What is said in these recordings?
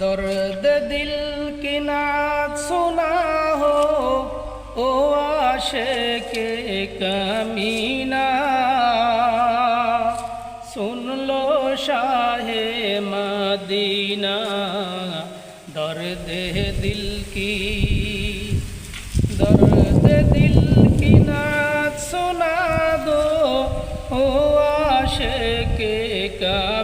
दर्द दिल की नात सुना हो ओ आशे के कमीना सुन लो शाहे मदीना दर्द दिल की दर्द दिल की नात सुना दो ओ आशे के कमीना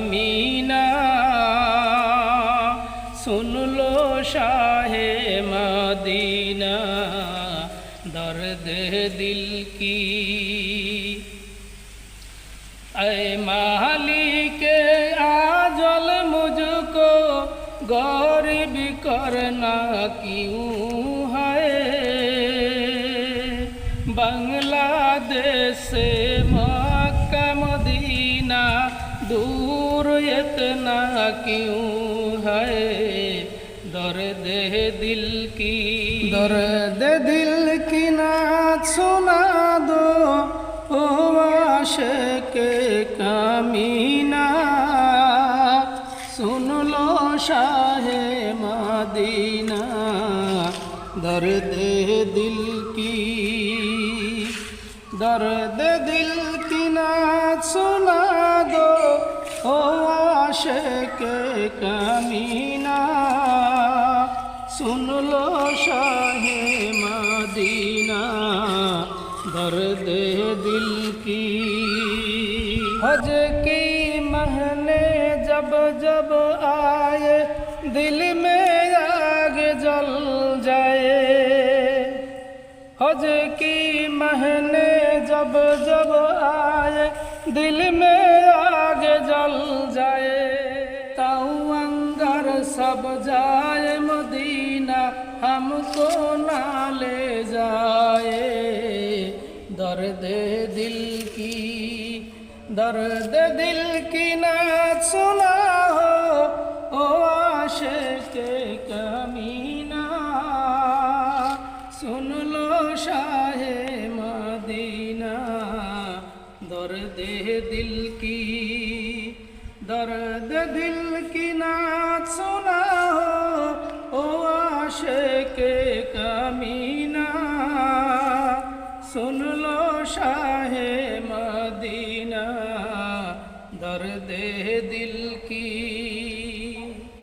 सुन लो शाहे मदीना दर्द दिल की ऐ मालिक आजल मुझको गौरव करना क्यों है बांग्लादेश से मक्का मदीना दूर इतना क्यों है দর্দ দিল কি? দর্দ দিল কি না শোনা দো, ও আশকে কামিনা। শুনলো শাহে মাদিনা দর্দ দিল কি? দর্দ দিল কি না শোনা দো, ও আশকে কামিনা। শুনলো শাহে মদিনা দর্দ দিল কি হজ কি মহনে জব জব আয়ে দিল মে আগ জল যায় হজ কি মহনে জব জব আয়ে দিল মে আগ জল যায় তাও অঙ্গার সব যায় মদিনা जाए मदीना हमको ना ले जाए दर्द दिल की दर्द दिल की ना सुना हो ओ आशिक कमीना सुन लो शाहे मदीना दर्द दिल की दर्द दिल की ना শুনল শাহে মদিনা দর্দে দিল কি